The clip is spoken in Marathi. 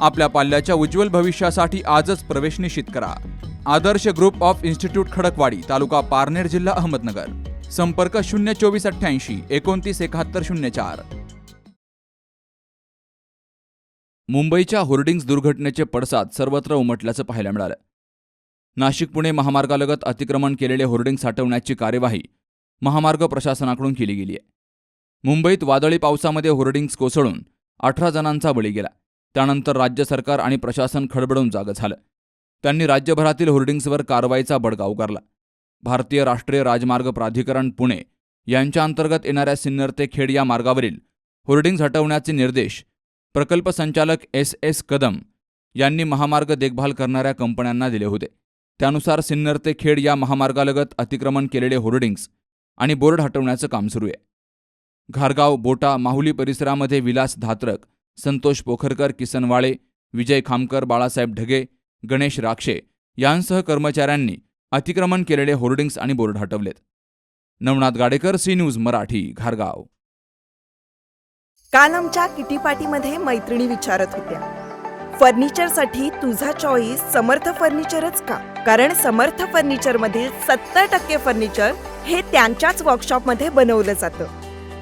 आपल्या पाल्याच्या उज्ज्वल भविष्यासाठी आजच प्रवेश निश्चित करा. Adarsh group of institute Khadakwadi taluka Parner जिल्हा अहमदनगर. संपर्क शून्य चोवीस अठ्ठ्याऐंशी एकोणतीस एकाहत्तर शून्य चार. मुंबईच्या होर्डिंग्ज दुर्घटनेचे पडसाद सर्वत्र उमटल्याचं पाहायला मिळालं. नाशिक पुणे महामार्गालगत अतिक्रमण केलेले होर्डिंग साठवण्याची कार्यवाही महामार्ग प्रशासनाकडून केली गेली आहे मुंबईत वादळी पावसामध्ये होर्डिंग्ज कोसळून अठरा जणांचा बळी गेला. त्यानंतर राज्य सरकार आणि प्रशासन खडबडून जागं झालं. त्यांनी राज्यभरातील होर्डिंग्जवर कारवाईचा बडगा उगारला. भारतीय राष्ट्रीय राजमार्ग प्राधिकरण पुणे यांच्या अंतर्गत येणाऱ्या सिन्नर ते खेड या मार्गावरील होर्डिंग्ज हटवण्याचे निर्देश प्रकल्प संचालक एस एस कदम यांनी महामार्ग देखभाल करणाऱ्या कंपन्यांना दिले होते. त्यानुसार सिन्नर ते खेड या महामार्गालगत अतिक्रमण केलेले होर्डिंग्ज आणि बोर्ड हटवण्याचं काम सुरू आहे. घारगाव बोटा माहुली परिसरामध्ये विलास धात्रक संतोष पोखरकर किसन वाळे विजय खामकर बाळासाहेब ढगे गणेश राक्षे यांसह कर्मचाऱ्यांनी अतिक्रमण केलेले होर्डिंग्स आणि बोर्ड हटवलेत. नवनाथ गाडेकर सी न्यूज मराठी घारगाव. काल आमच्या किटी पार्टीमध्ये मैत्रिणी विचारत होत्या फर्निचरसाठी तुझा चॉईस समर्थ फर्निचरच का? कारण समर्थ फर्निचरमधील सत्तर टक्के फर्निचर हे त्यांच्याच वर्कशॉपमध्ये बनवलं जातं.